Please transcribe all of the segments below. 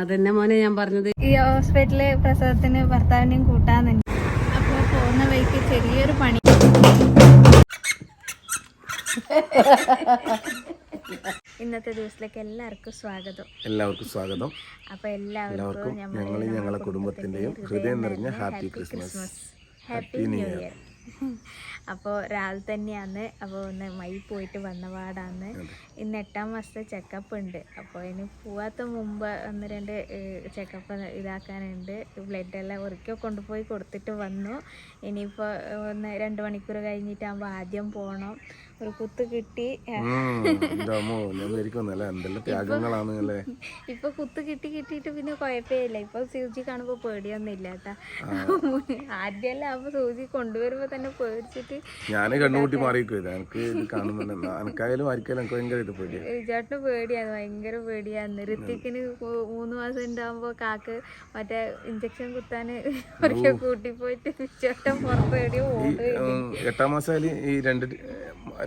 അതന്നെ മോനെ ഞാൻ പറഞ്ഞത്. ഈ ഹോസ്പിറ്റലിൽ പ്രസവത്തിന് ഭർത്താവിനെയും കൂട്ടാന്നുണ്ട് അപ്പൊ പോകുന്ന വഴിക്ക് ചെറിയൊരു പണി. ഇന്നത്തെ ദിവസത്തിലേക്ക് എല്ലാവർക്കും സ്വാഗതം. എല്ലാവർക്കും സ്വാഗതം. അപ്പൊ എല്ലാവർക്കും ഞങ്ങളും ഞങ്ങളുടെ കുടുംബത്തിന്റെയും ഹൃദയം നിറഞ്ഞ happy Christmas. Happy new year. അപ്പോൾ രാൽ തന്നെയാണ്. അപ്പോൾ ഒന്ന് മൈ പോയിട്ട് വന്ന പാടാന്ന്. ഇന്ന് എട്ടാം മാസത്തെ ചെക്കപ്പ് ഉണ്ട്. അപ്പോൾ ഇനി പോവാത്ത മുമ്പ് ഒന്ന് രണ്ട് ചെക്കപ്പ് ഇതാക്കാനുണ്ട്. ബ്ലഡ് എല്ലാം ഒരിക്കൽ കൊണ്ടുപോയി കൊടുത്തിട്ട് വന്നു. ഇനിയിപ്പോൾ ഒന്ന് രണ്ട് മണിക്കൂർ കഴിഞ്ഞിട്ടാകുമ്പോൾ ആദ്യം പോകണം ഒരു കുത്ത് കിട്ടി. ത്യാഗങ്ങളാണ് അല്ലേ? ഇപ്പൊ കുത്ത് കിട്ടി കിട്ടിയിട്ട് പിന്നെ കുഴപ്പമില്ല. ഇപ്പൊ സൂചി കാണുമ്പോ പേടിയൊന്നും ഇല്ല കേട്ടാ ആദ്യമല്ല അപ്പൊ സൂചി കൊണ്ടുവരുമ്പോ തന്നെ പേടിച്ചിട്ട് ഞാൻ കണ്ണുകൂട്ടി മാറിയിരിക്കും ഇത് എനിക്ക് ഇത് കാണുന്നുണ്ട് എനിക്കായാലും ആർക്കായാലും എനിക്ക് ഭയങ്കര ഇത് പേടിയാണ് ചേട്ടന് പേടിയാണ് ഭയങ്കര പേടിയാണ് ഋത്തിക്കിന് മൂന്ന് മാസം ഉണ്ടാവുമ്പോ കാക്ക് മറ്റേ ഇഞ്ചക്ഷൻ കുത്താന് ഒരിക്കൽ കൂട്ടി പോയിട്ട് ചേട്ടൻ പുറത്ത് എവിടെയോ ഉം, എട്ടാം മാസം ഈ രണ്ട്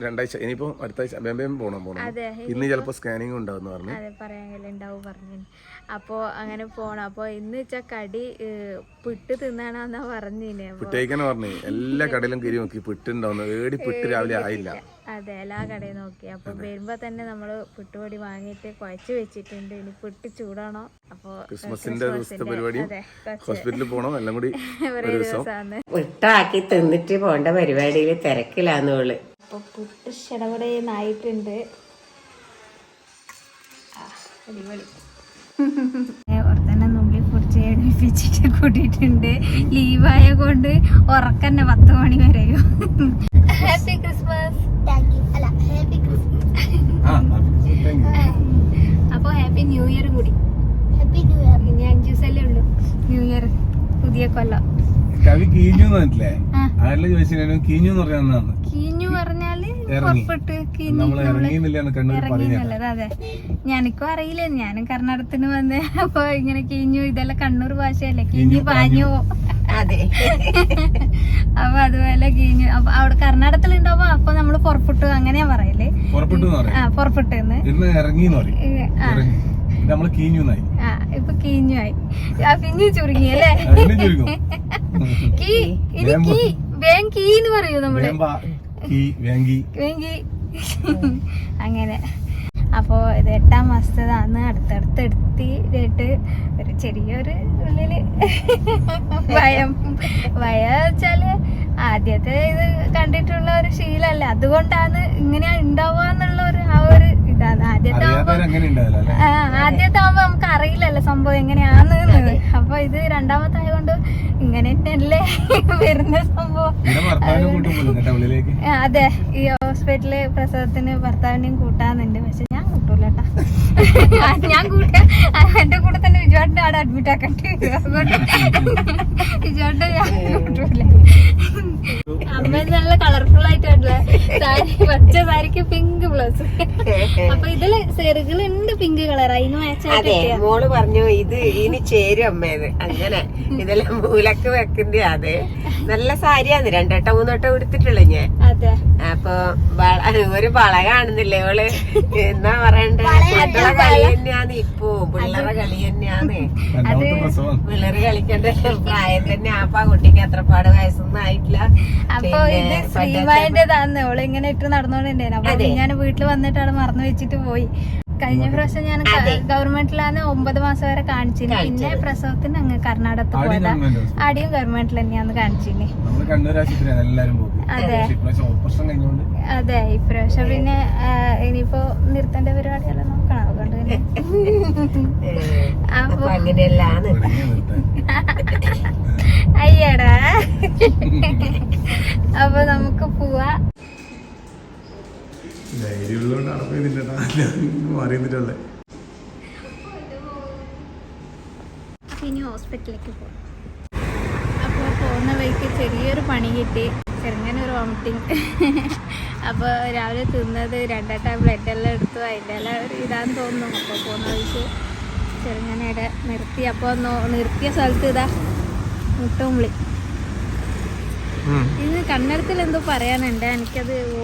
രണ്ടാഴ്ച. ഇനിയിപ്പോ അടുത്താഴ്ച പോണം പോണം. അതെ ഇന്ന് ചിലപ്പോ സ്കാനിങ് ഉണ്ടാവും പറഞ്ഞു. അതെ പറഞ്ഞു. അപ്പോ അങ്ങനെ പോണം. അപ്പൊ ഇന്ന് വെച്ചാ കടി പിട്ട് തിന്നാണെന്നാ പറഞ്ഞിന്. പിട്ടേക്കാണ് പിട്ടേക്കനെ പറഞ്ഞു. എല്ലാ കടയിലും കയറി നോക്കി പിട്ടുണ്ടാവുന്നു. ഏടി പിട്ട് രാവിലെ ആയില്ല. അതെ എല്ലാ കടയും നോക്കി. അപ്പൊ വരുമ്പോ തന്നെ നമ്മൾ പുട്ടുപൊടി വാങ്ങിയിട്ട് കുഴച്ച് വെച്ചിട്ടുണ്ട്. ഇനി പുട്ട് ചൂടാണോ? അപ്പോ ക്രിസ്മസിന്റെ ദിവസത്തെ പരിപാടി. ഹോസ്പിറ്റലിൽ പോണോ. എല്ലാം കൂടി ഒരേ ദിവസം. വിട്ടാക്കി തിന്നിട്ട് പോണ്ട പരിപാടിയിൽ തിരക്കിലാന്നോൾ അപ്പോൾ പുട്ട് ഷടപടയെന്നായിട്ടുണ്ട് അടിപൊളി. തന്നെ നുള്ളി പൊടിച്ച് എഴുതിപ്പിച്ചിട്ട് കൂട്ടിയിട്ടുണ്ട്. ലീവായ കൊണ്ട് ഉറക്കന്നെ പത്ത് മണി വരെയോ ഹാപ്പി ക്രിസ്മസ് അപ്പൊ അല്ല ഹാപ്പി ക്രിസ്മസ്. അപ്പോൾ ഹാപ്പി ന്യൂ ഇയർ കൂടി. ഹാപ്പി ന്യൂ ഇയർ ഇനി അഞ്ചു ദിവസമല്ലേ ഉള്ളൂ. ന്യൂ ഇയർ പുതിയ കൊല്ലം. കവി കീഞ്ഞു കീഞ്ഞു പറഞ്ഞാൽ ഇറങ്ങി. കീഞ്ഞു നമ്മൾ ഇറങ്ങിയെന്നില്ല? കണ്ണൂർ അതെ ഞാനിക്കും അറിയില്ല. ഞാനും കർണാടകത്തിന് വന്ന്. അപ്പൊ ഇങ്ങനെ കിഞ്ഞു ഇതെല്ലാം കണ്ണൂർ ഭാഷയല്ലേ? കിഞ്ഞു പാഞ്ഞു അതെ. അപ്പൊ അതുപോലെ കിഞ്ഞു അപ്പൊ അവിടെ കർണാടകത്തിൽ ഉണ്ടാവുമ്പോ അപ്പൊ നമ്മൾ പുറപ്പെട്ടു അങ്ങനെയാ പറയൽ. പുറപ്പെട്ടു ഇന്ന് ഇറങ്ങി. നമ്മൾ കീഞ്ഞുന്നായി. ആ ഇപ്പൊ കീഞ്ഞു ആയി ആ പിന്നെ ചുരുങ്ങി അല്ലേ? കീ ഇനി കീ വേം കീ എന്ന് പറയൂ നമ്മൾ? അങ്ങനെ. അപ്പോൾ ഇത് എട്ടാം മാസത്തേതാണ്. അടുത്തടുത്ത് എടുത്തിട്ട് ഒരു ചെറിയൊരു ഉള്ളിൽ ഭയം. ഭയം വെച്ചാൽ ആദ്യത്തെ ഇത് കണ്ടിട്ടുള്ള ഒരു ശീലമല്ല. അതുകൊണ്ടാണ് ഇങ്ങനെ ഉണ്ടാവുക എന്നുള്ള ഒരു ആ ഒരു ഇതാണ് ആദ്യത്തെ ആവുമ്പോ ആദ്യത്തെ നമുക്ക് അറിയില്ലല്ലോ സംഭവം എങ്ങനെയാന്ന്. അപ്പൊ ഇത് രണ്ടാമത്തെ ആയതുകൊണ്ട് ഇങ്ങനെ തന്നെയല്ലേ വരുന്ന സംഭവം കൂട്ടും കേട്ടോ അതെ. ഈ ഹോസ്പിറ്റലിൽ പ്രസവത്തിന് ഭർത്താവിനെയും കൂട്ടാന്നുണ്ട്. പക്ഷെ ഞാൻ കൂട്ടൂലട്ടാ ഞാൻ കൂട്ട എന്റെ കൂടെ തന്നെ വിജുവാട്ടിന്റെ ആടെ അഡ്മിറ്റ് ആക്കട്ടെ വിജുവാട്ടെ ഞാൻ കൂട്ടൂല. അമ്മ നല്ല കളർഫുൾ ആയിട്ടുള്ള സാരി പച്ച സാരിക്ക് ബ്ലൗസ് അപ്പൊ ഇതിൽ സെറുകളുണ്ട് പിങ്ക് കളർ അതിന് മാച്ച് അതെ മോൾ പറഞ്ഞു ഇത് ഇനി ചേരും അമ്മേന്ന്. അങ്ങനെ. ഇതെല്ലാം മൂലക്ക് വെക്കണ്ടേ അതെ. നല്ല സാരിയാന്ന് രണ്ടോട്ടം മൂന്നോട്ടം എടുത്തിട്ടുള്ളു ഞാൻ. അതെ. അപ്പൊ ഒരു വള കാണുന്നില്ലേ ഇവൾ? എന്നാ പറയണ്ടേ? കുട്ടികളെ കളി തന്നെയാന്ന് ഇപ്പൊ. പിള്ളേരെ കളി തന്നെയാന്ന്. പ്രസവം. പിള്ളേര് കളിക്കേണ്ട. പ്രായം തന്നെ ആപ്പ. കുട്ടിക്ക് അത്രപ്പാട് വയസ്സൊന്നും ആയിട്ടില്ല. അപ്പൊ ഇത് ശ്രീമായന്റേതാന്ന് ഓൾ ഇങ്ങനെ ഇട്ട് നടന്നോണ്ടിണ്ടായിരുന്നു അപ്പൊ ഞാൻ വീട്ടിൽ വന്നിട്ടാണ് മറന്നു വെച്ചിട്ട് പോയി. കഴിഞ്ഞ പ്രാവശ്യം ഞാൻ ഗവൺമെന്റിലാണ് ഒമ്പത് മാസം വരെ കാണിച്ചിന്. പിന്നെ പ്രസവത്തിന് അങ്ങ് കർണാടകത്ത് പോയത്. ആദ്യം ഗവൺമെന്റിൽ തന്നെയാന്ന് കാണിച്ചിന്. അതെ. അതെ ഇപ്രാവശ്യം പിന്നെ ഇനിയിപ്പോ നിർത്തേണ്ട പരിപാടിയെല്ലാം നോക്കണം. അതുകൊണ്ട് തന്നെ അപ്പൊ അയ്യടാ. അപ്പൊ നമുക്ക് പോവാ. ധൈര്യമുള്ളതുകൊണ്ട് അടപ്പ് ചെയ്തിട്ടാ ഞാൻ അറിയുന്നിട്ടുള്ളത് ഇനി ഹോസ്പിറ്റലിലേക്ക് പോകും അപ്പോൾ പോകുന്ന വഴിക്ക് ചെറിയൊരു പണി കിട്ടി. ചെറുങ്ങനെ ഒരു വോമിറ്റിങ്. അപ്പോൾ രാവിലെ തിന്നത് രണ്ടാം ടാബ്ലറ്റ് എല്ലാം എടുത്തു. അതിന്റെ എല്ലാം ഒരു ഇതാന്ന് തോന്നുന്നു. അപ്പോൾ പോകുന്ന വഴിക്ക് ചെറുങ്ങനെ ഇവിടെ നിർത്തി അപ്പോൾ നിർത്തിയ സ്ഥലത്ത് ഇതാ മുട്ടുംവിളി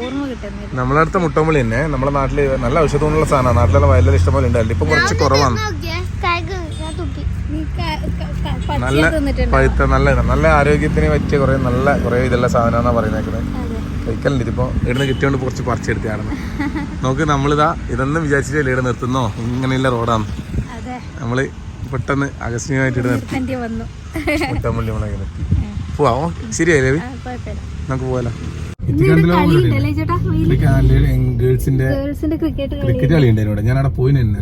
ഇന്ന് കിട്ടുന്നില്ല. മുട്ടമ്പളി തന്നെ. നമ്മളെ നാട്ടിൽ നല്ല ഔഷധമുള്ള സാധനമാണ്. നാട്ടിലുള്ള വയലിൽ ഇഷ്ടംപോലെ ഉണ്ടല്ലോ ഇപ്പൊ കുറച്ച് കുറവാണ്. നല്ല പഴുത്ത നല്ല നല്ല ആരോഗ്യത്തിന് പറ്റിയ കുറെ നല്ല കുറെ ഇതുള്ള സാധനമാണെന്നാ പറയുന്നത് കഴിക്കലുണ്ട് ഇതിപ്പോ. ഇവിടുന്ന് കിട്ടിയോണ്ട് കുറച്ച് പറിച്ചെടുത്താണ് നോക്ക് നമ്മളിതാ ഇതൊന്നും വിചാരിച്ചിട്ടില്ല ഇവിടെ നിർത്തുന്നോ? ഇങ്ങനെയുള്ള റോഡാണ്. നമ്മൾ പെട്ടെന്ന് ആകസ്മികമായിട്ട് നിർത്തി. മുട്ടമ്പള്ളി നമ്മളെ നമുക്ക് പോവാലോ. ഗേൾസിന്റെ ഗേൾസിന്റെ ക്രിക്കറ്റ് കളി. ഉണ്ടായിരുന്നു ഞാൻ അവിടെ പോയി നിന്ന്.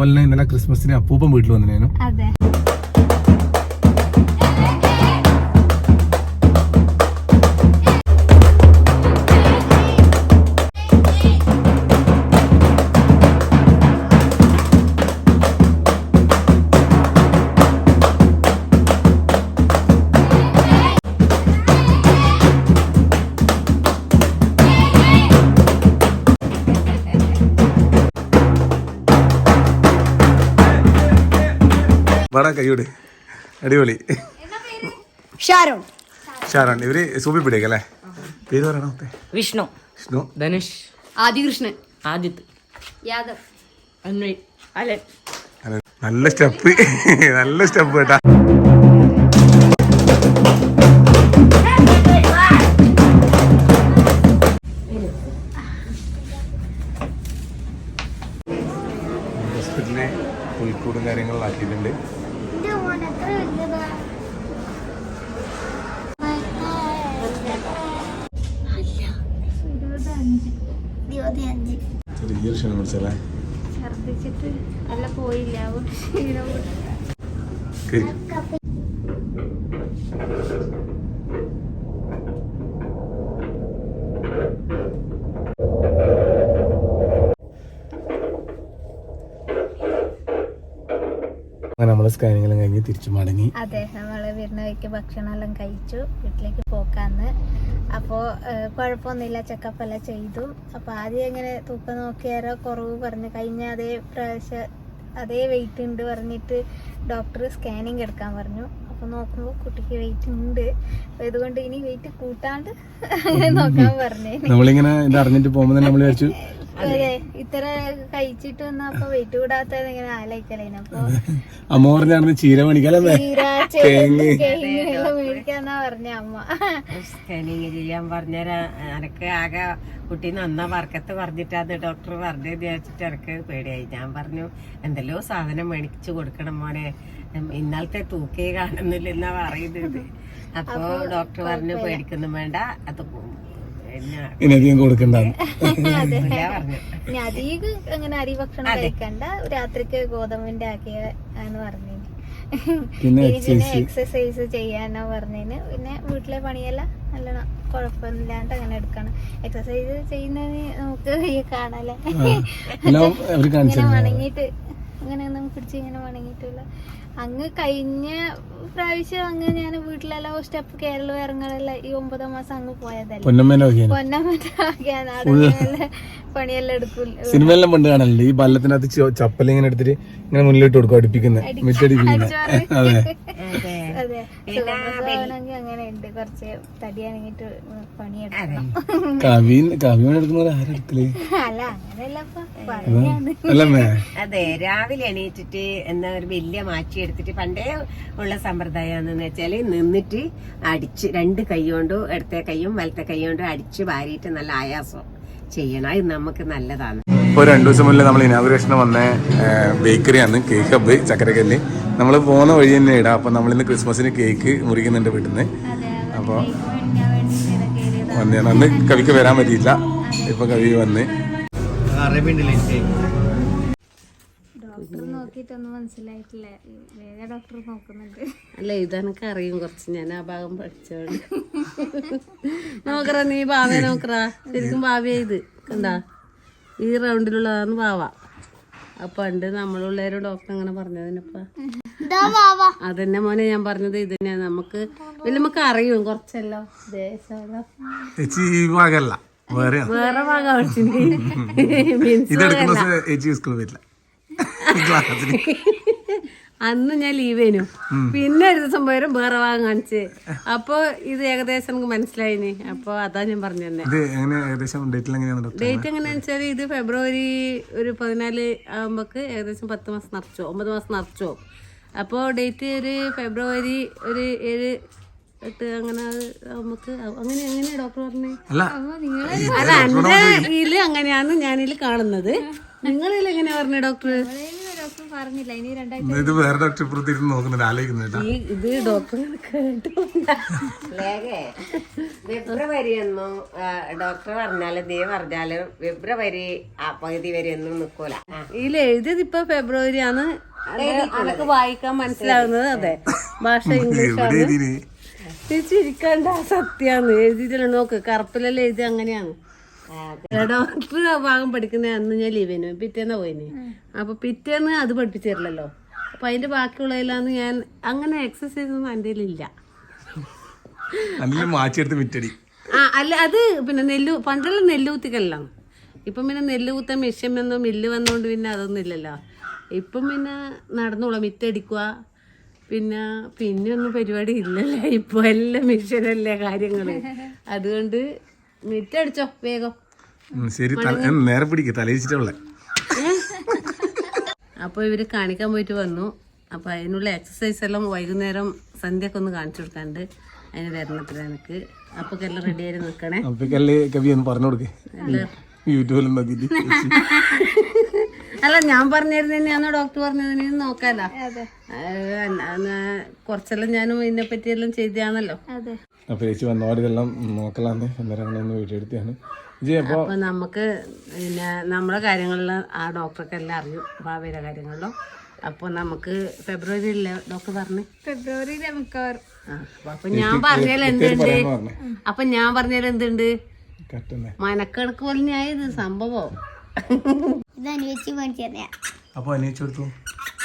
അതുപോലെ തന്നെ ഇന്നലെ ക്രിസ്മസിന് അപ്പൂപ്പൻ വീട്ടിൽ വന്നിരുന്നു. വേടാ കൈയോട് അടിപൊളി. ഷാരോൺ. ഇവർ സൂപ്പി പിടിക്കല്ലേ പേര് പറയണോ വിഷ്ണു. വിഷ്ണു. ധനുഷ്. ആദികൃഷ്ണൻ. ആദിത് യാദവ്. അന്വയ്. അലൻ. നല്ല സ്റ്റെപ്പ്. നല്ല സ്റ്റെപ്പ് കേട്ടാ. ഹോസ്പിറ്റലിനെ കോഴിക്കോടും കാര്യങ്ങളിലാക്കിയിട്ടുണ്ട്. പിടിച്ചല്ലേ ഛർദിച്ചിട്ട് അല്ല പോയില്ല. നമ്മൾ സ്കാനിങ്ങെല്ലാം കഴിഞ്ഞ് തിരിച്ചു മടങ്ങി. അതെ നമ്മൾ വരുന്ന വഴിക്ക് ഭക്ഷണമെല്ലാം കഴിച്ചു. വീട്ടിലേക്ക് പോക്കാന്ന്. അപ്പോൾ കുഴപ്പമൊന്നുമില്ല ചെക്കപ്പ് ചെയ്തു. അപ്പോൾ ആദ്യം എങ്ങനെ തൂക്കം നോക്കിയാരോ കുറവ് പറഞ്ഞു. കഴിഞ്ഞ അതേ പ്രാവശ്യം അതേ വെയിറ്റ് ഉണ്ട് പറഞ്ഞിട്ട് ഡോക്ടർ സ്കാനിങ് എടുക്കാൻ പറഞ്ഞു. അപ്പോൾ നോക്കുമ്പോൾ കുട്ടിക്ക് വെയിറ്റ് ഉണ്ട്. ഇതുകൊണ്ട് ഇനി വെയിറ്റ് കൂട്ടാണ്ട് നോക്കാൻ പറഞ്ഞു നമ്മളിങ്ങനെ ഇത് അറിഞ്ഞിട്ട് പോകുമ്പോൾ നമ്മൾ വിചാരിച്ചു ഇത്ര കഴിച്ചിട്ട് വന്നപ്പോ വെയിറ്റ് കൂടാത്ത ആലോചിക്കലേന് അപ്പൊ അമ്മ ചീര. കേങ്ങ് മേടിക്കാന്നാ പറഞ്ഞ അമ്മ. സ്കാനിങ് ചെയ്യാൻ പറഞ്ഞാൽ എനക്ക് ആകെ കുട്ടി നന്ന വർക്കത്ത് പറഞ്ഞിട്ടാന്ന് ഡോക്ടർ പറഞ്ഞു വിചാരിച്ചിട്ട് എനക്ക് പേടിയായി. ഞാൻ പറഞ്ഞു എന്തെല്ലോ സാധനം മേടിച്ചു കൊടുക്കണം മോനെ. ഉം, ഇന്നലത്തെ തൂക്കേ കാണുന്നില്ല എന്നാ പറയുന്നത്. അപ്പോ ഡോക്ടർ പറഞ്ഞു പേടിക്കൊന്നും വേണ്ട. അത് ഇനി അധികം ഇനി അധികം അങ്ങനെ അരി ഭക്ഷണം കഴിക്കണ്ട. രാത്രിക്ക് ഗോതമ്പിന്റെ ആക്കിയ എന്ന് പറഞ്ഞു പിന്നെ. എക്സസൈസ് ചെയ്യാനോ പറഞ്ഞതിന് പിന്നെ വീട്ടിലെ പണിയെല്ലാം നല്ലോണം. കുഴപ്പമില്ലാണ്ട് അങ്ങനെ എടുക്കണം. എക്സസൈസ് ചെയ്യുന്നതിന് നമുക്ക് കാണിച്ചു ഇങ്ങനെ വണങ്ങിയിട്ട് ഇങ്ങനെ ഒന്നും പിടിച്ച് ഇങ്ങനെ വണങ്ങിയിട്ടില്ല. അങ്ങ് കഴിഞ്ഞ പ്രാവശ്യം അങ്ങ് ഞാൻ വീട്ടിലെല്ലാം സ്റ്റെപ്പ് കേരളം ഇറങ്ങാനല്ല ഈ ഒമ്പതാം മാസം അങ്ങ് പോയതല്ലേ? പൊന്നമ്മേനെ നോക്കിയാണ് പൊന്നമ്മ പണിയെല്ലാം എടുക്കൂല സിനിമയെല്ലാം പണ്ട് കാണല്ലേ ഈ ബല്ലത്തിനകത്ത് ചപ്പലിങ്ങനെ എടുത്തിട്ട് ഇങ്ങനെ മുന്നിലിട്ട് കൊടുക്കും അടുപ്പിക്കുന്നത് അതെ. അതെ സുഗന്ധമാണെങ്കിൽ അങ്ങനെ ഉണ്ട് കുറച്ച് പണിയെടുക്കണം. കവി എടുക്കുന്നത് ആരെടുക്കൽ അല്ല അങ്ങനെയല്ല അതെ. രാവിലെ എണീറ്റിട്ട് എന്നാ ഒരു വലിയ മാറ്റി എടുത്തിട്ട് പണ്ടേ ഉള്ള സമ്പ്രദായം വെച്ചാൽ നിന്നിട്ട് അടിച്ച് രണ്ട് കൈ കൊണ്ടും ഇടത്തെ കൈയും വലത്തെ കൈ കൊണ്ടും അടിച്ച് വാരിയിട്ട് നല്ല ആയാസം ചെയ്യണം. അത് നമുക്ക് നല്ലതാണ്. ഇപ്പോൾ രണ്ടു ദിവസം മുന്നേ നമ്മൾ ഇനാഗുറേഷന് വന്ന ബേക്കറിയാണ് കേക്ക് ഹബ്ബ് ചക്കരക്കല്ല്. നമ്മൾ പോകുന്ന വഴി തന്നെ ഇടാം അപ്പം നമ്മളിന്ന് ക്രിസ്മസിന് കേക്ക് മുറിക്കുന്നുണ്ട് വീട്ടിൽ നിന്ന് അപ്പോൾ വന്നതാണ് അന്ന് കവിക്ക് വരാൻ പറ്റിയില്ല ഇപ്പൊ കവി വന്ന്. അല്ല ഇതെനക്ക് അറിയും കുറച്ച്. ഞാൻ ആ ഭാഗം പഠിച്ചോണ്ട്. നോക്കറ നീ ഭാവിയെ നോക്കറ. ശരിക്കും ഭാവിയ ഇത്. കണ്ടാ? ഈ റൗണ്ടിലുള്ളതാണ് ഭാവ. പണ്ട് നമ്മളുള്ളവരും ഡോക്ടർ അങ്ങനെ പറഞ്ഞതിനപ്പ അതന്നെ മോനെ ഞാൻ പറഞ്ഞത് ഇത് തന്നെയാണ് നമുക്ക് പിന്നെ നമുക്ക് അറിയും കുറച്ചല്ലോ. ദേശമല്ലോ വേറെ വേറെ ഭാഗം അന്ന് ഞാൻ ലീവ് ലീവേനു പിന്നെ ഒരു ദിവസം പോയാലും വേറെ ഭാഗം കാണിച്ച്. അപ്പൊ ഇത് ഏകദേശം എനിക്ക് മനസ്സിലായിന് അപ്പൊ അതാ ഞാൻ പറഞ്ഞു തന്നെ. ഇത് എങ്ങനെ ഏകദേശം ഡേറ്റിൽ എങ്ങനെയാണ് ഡോക്ടർ ഡേറ്റ് എങ്ങനെയാന്ന് വെച്ചാൽ ഇത് ഫെബ്രുവരി ഒരു പതിനാല് ആകുമ്പോക്ക് ഏകദേശം പത്ത് മാസം നിറച്ചോ. ഒമ്പത് മാസം നിറച്ചോ. അപ്പോൾ ഡേറ്റ് ഒരു ഫെബ്രുവരി ഒരു ഏഴ് എട്ട് അങ്ങനെ നമുക്ക് അങ്ങനെ എങ്ങനെയാ ഡോക്ടർ പറഞ്ഞേ? അല്ല എന്റെ ഇതിൽ അങ്ങനെയാണ് ഞാനിതിൽ കാണുന്നത്. നിങ്ങളിതിൽ എങ്ങനെയാ പറഞ്ഞ ഡോക്ടർ പറഞ്ഞില്ല ഇനി രണ്ടാഴ്ച ഇത് വേറെ ഡോക്ടർ ഇപ്പുറത്ത് ഇരുന്ന് ആലോചിക്കുന്നത് കേട്ടോ. ഈ ഇത് ഡോക്ടർ കേട്ടു ലേഖേ ഫെബ്രുവരി ഒന്നും ഡോക്ടർ പറഞ്ഞാലും നീ പറഞ്ഞാലും ഫെബ്രുവരി ആ പകുതി വരെ ഒന്നും നിക്കൂല. ആ. ഇതിൽ എഴുതിയത് ഇപ്പൊ ഫെബ്രുവരി ആണ് അതൊക്കെ വായിക്കാൻ മനസ്സിലാവുന്നത് അതെ. ഭാഷ ഇംഗ്ലീഷ് എവിടെ ആണ്. ഇതിന് ചിരിക്കണ്ട സത്യാണ്. എഴുതിയിട്ടില്ല നോക്ക്. കറുപ്പിലെല്ലാം എഴുതി അങ്ങനെയാണ്. ഡോക്ടർ ഭാഗം പഠിക്കുന്ന അന്ന് ഞാൻ ലീവിന് പിറ്റേന്ന് പോയിന്. അപ്പൊ പിറ്റേന്ന് അത് പഠിപ്പിച്ചിരുന്നല്ലോ അപ്പൊ അതിന്റെ ബാക്കിയുള്ളതിലാന്ന് ഞാൻ അങ്ങനെ എക്സസൈസ് ഒന്നും എന്റെ ഇല്ല. ആ അല്ല അത് പിന്നെ നെല്ലു പണ്ടുള്ള നെല്ല് കുത്തിക്കല്ലാണ് ഇപ്പം പിന്നെ നെല്ല് കുത്താൻ മെഷീൻ വന്നോ മില്ല് വന്നോണ്ട് പിന്നെ അതൊന്നും ഇല്ലല്ലോ. ഇപ്പം പിന്നെ നടന്നോളാം മിറ്റടിക്കുക പിന്നെ പിന്നെ ഒന്നും പരിപാടി ഇല്ലല്ലേ. ഇപ്പൊ എല്ലാം മെഷീനല്ലേ കാര്യങ്ങൾ. അതുകൊണ്ട് മിറ്റടിച്ചോ വേഗം. ശരി നേരെ പിടിക്കുക തലയിച്ചിട്ടുള്ള അപ്പോൾ ഇവർ കാണിക്കാൻ പോയിട്ട് വന്നു. അപ്പൊ അതിനുള്ള എക്സസൈസ് എല്ലാം വൈകുന്നേരം സന്ധ്യക്ക് ഒന്ന് കാണിച്ചു കൊടുക്കാണ്ട് അതിന് വരണത്ര എനിക്ക്. അപ്പൊ എല്ലാം റെഡി ആയി നിൽക്കണേ ഒന്ന് പറഞ്ഞു കൊടുക്കേ. യൂട്യൂബിൽ അല്ല ഞാൻ പറഞ്ഞിരുന്ന തന്നെയാണോ ഡോക്ടർ പറഞ്ഞതിന് നോക്കാലോ. കുറച്ചെല്ലാം ഞാനും ഇതിനെ പറ്റിയെല്ലാം ചെയ്താണല്ലോ അതെ അപ്പൊ ചേച്ചി വന്നവരിതെല്ലാം നോക്കലാന്ന്. അന്നേരം വീഡിയോ എടുത്താണ് അപ്പൊ നമുക്ക് പിന്നെ നമ്മളെ കാര്യങ്ങളിലും ആ ഡോക്ടർക്ക് എല്ലാം അറിയും ഭാവിയുടെ കാര്യങ്ങളിലും അപ്പൊ നമുക്ക് ഫെബ്രുവരിയിലെ ഡോക്ടർ പറഞ്ഞു? ഫെബ്രുവരി അപ്പൊ- ഞാൻ പറഞ്ഞാൽ എന്തുണ്ട്? അപ്പൊ ഞാൻ പറഞ്ഞാൽ എന്തുണ്ട്? മനക്കണക്ക് പോലെ ഞാൻ ഇത് സംഭവം. ഇത് അനുവദിച്ച് മേടിച്ചു തന്നെയാ അപ്പൊ അന്വേഷിച്ചു കൊടുത്തു.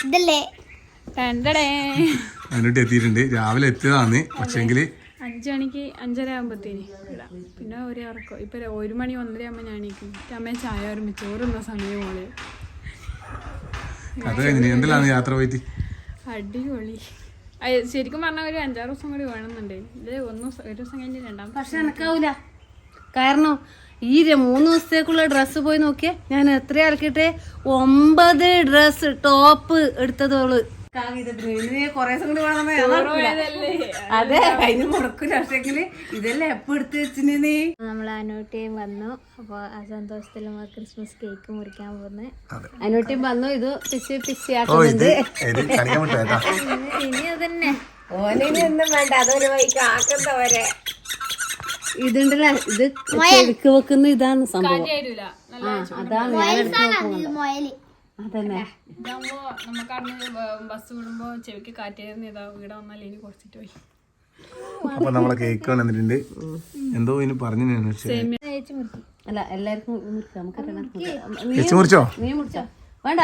ഇതല്ലേ? അതിനോട്ട് എത്തിയിട്ടുണ്ട്. രാവിലെ എത്തിയതാണ്. പക്ഷേങ്കിൽ അഞ്ച് മണിക്ക് അഞ്ചര ആകുമ്പോഴത്തേന് ഇടാം പിന്നെ ഒരു ഉറക്കം. ഇപ്പൊ ഒരു മണി ഒന്നര ആകുമ്പോൾ ഞാൻ എണീക്കും. അമ്മ ചായ ഒരുമിച്ച്. ചോറുന്ന സമയം മോൾ. അത് യാത്ര പോയിട്ട്? അടിപൊളി. ശരിക്കും പറഞ്ഞാൽ ഒരു അഞ്ചാറ് ദിവസം കൂടി വേണമെന്നുണ്ട് ഇത് ഒന്ന് ഒരു ദിവസം കഴിഞ്ഞ് രണ്ടാമത്തെ പക്ഷെ കാരണം ഈ മൂന്ന് ദിവസത്തേക്കുള്ള ഡ്രസ്സ് പോയി നോക്കിയേ. ഞാൻ എത്ര ആൾക്കിട്ടെ? ഒമ്പത് ഡ്രസ്സ് ടോപ്പ് എടുത്തതോൾ. അതെ അതിന് മുടക്കൂല. പക്ഷെങ്കിൽ ഇതെല്ലാം എപ്പോ എടുത്ത് വെച്ചിന് നീ? നമ്മൾ അനോട്ടിയും വന്നു. അപ്പൊ ആ സന്തോഷത്തിൽ ക്രിസ്മസ് കേക്ക് മുറിക്കാൻ പോകുന്നത് അനോട്ടിയും വന്നു. ഇത് പിച്ച് പിച്ചി ഓ ആക്കുന്നുണ്ട് ഇത് ഇത് കാണിക്കാൻ ഇനി അതന്നെ. ഓനിനി ഒന്നും വേണ്ട. അതൊരു വൈക്ക് ആക്കുന്നവരെ ഇതുണ്ടല്ല? ഇത് ചെരുക്ക് വെക്കുന്ന ഇതാണ് സംഭവം. ആ അതാണ് ഞാൻ എടുത്ത് നോക്കുന്നത് മൊയൽ. അതന്നെ. നമുക്ക് അവിടുന്ന് ബസ് വിടുമ്പോ ചെവിക്ക് കാറ്റായിരുന്നു ഇതാ ഇവിടെ വന്നാൽ ഇനി കുറച്ചിട്ട് പോയി. അപ്പൊ നമ്മളെ കേക്ക് വന്നിട്ടുണ്ട്. എന്തോ ഇനി പറഞ്ഞു അല്ല എല്ലാവർക്കും മുറിക്കാം നമുക്ക് നീ മുറിച്ചോ? നീ മുറിച്ചോ? വേണ്ട.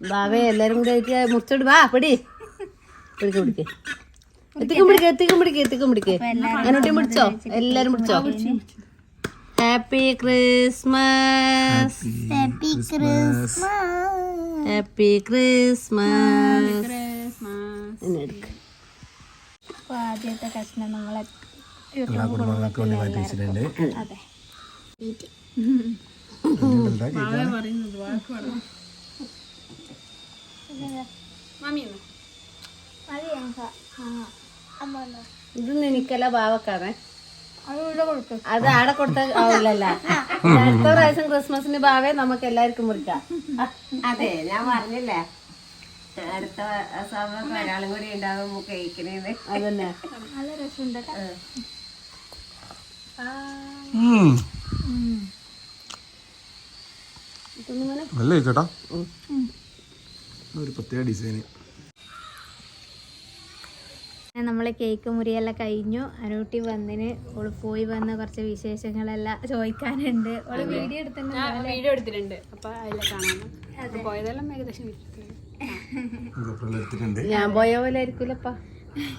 ബാവേ എല്ലാരും കൂടെ ആയിട്ട് മുറിച്ചോട് വാ പിടി. പിടിക്ക് പിടിക്ക് എത്തിക്കും പിടിക്ക് എത്തിക്കും പിടിക്ക് എത്തിക്കും പിടിക്ക് അങ്ങനോട്ടി പിടിച്ചോ എല്ലാരും പിടിച്ചോ happy Christmas happy Christmas happy Christmas ആദ്യത്തെ കഷ്ണം നമ്മളെ എല്ലാ കുടുംബങ്ങൾക്ക് വേണ്ടി മാറ്റി വെച്ചിട്ടുണ്ട് അതെ. ഇതെന്താ? കേക്ക്? നിനക്കല്ല ബാവക്കാതെ അത് ആടെ കൊടുത്ത ആവില്ലല്ല അടുത്ത പ്രാവശ്യം ക്രിസ്മസിന് ബാവേ നമുക്ക് എല്ലാവർക്കും മുറിക്കാം. അതെ ഞാൻ പറഞ്ഞില്ലേ. അടുത്ത സമയം ഒരാളും കൂടി ഉണ്ടാകും കഴിക്കണേന്ന് അതന്നെ. നല്ല രസമുണ്ട്. നല്ല കേട്ടോ. ഒരു പ്രത്യേക ഡിസൈന്. നമ്മളെ കേക്ക് മുറിയെല്ലാം കഴിഞ്ഞു. അനൂട്ടി വന്നിന്. ഓൾ പോയി വന്ന കുറച്ച് വിശേഷങ്ങളെല്ലാം ചോദിക്കാനുണ്ട്. ഓൾ വീഡിയോ എടുത്തിട്ടുണ്ട് ഞാൻ വീഡിയോ എടുത്തിട്ടുണ്ട്. അപ്പൊ അതിലെ കാണാം. പോയതെല്ലാം ഏകദേശം ഞാൻ പോയ പോലെ ആയിരിക്കൂലപ്പാ.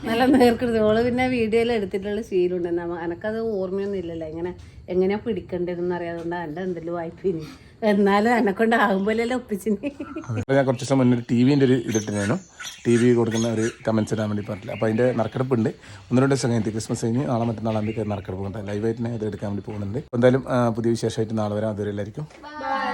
നല്ല നേർക്കെടുത്ത്. ഓൾ പിന്നെ വീഡിയോയിൽ എടുത്തിട്ടുള്ള ശീലമുണ്ട്. എനക്കത് ഓർമ്മയൊന്നും ഇല്ലല്ലോ. ഇങ്ങനെ എങ്ങനെയാ പിടിക്കണ്ടതെന്ന് അറിയാതുകൊണ്ട് എന്റെ എന്തെങ്കിലും വായ്പിനി എന്നാലും എന്നെ കൊണ്ട് ആകുമ്പോഴല്ലേ ഒപ്പിച്ചിനി. അപ്പോൾ ഞാൻ കുറച്ച് ദിവസം മുന്നേ ടി വിന്റെ ഒരു ഇതിട്ടിരുന്നു ടി വി കൊടുക്കുന്ന ഒരു കമൻസ് ഇടാൻ വേണ്ടി പറഞ്ഞില്ല അപ്പോൾ അതിന്റെ നറുക്കെടുപ്പുണ്ട്. ഒന്ന് രണ്ട് ദിവസം കഴിഞ്ഞിട്ട് ക്രിസ്മസ് കഴിഞ്ഞ് നാളെ മറ്റന്നാളാകുമ്പോൾ നറുക്കെടുപ്പ് ഉണ്ട് ലൈവായിട്ട് ഞാൻ ഇത് എടുക്കാൻ വേണ്ടി പോകുന്നുണ്ട്. എന്തായാലും പുതിയ വിശേഷമായിട്ട് നാളെ വരാം. അതുവരെ എല്ലാവർക്കും. ബൈ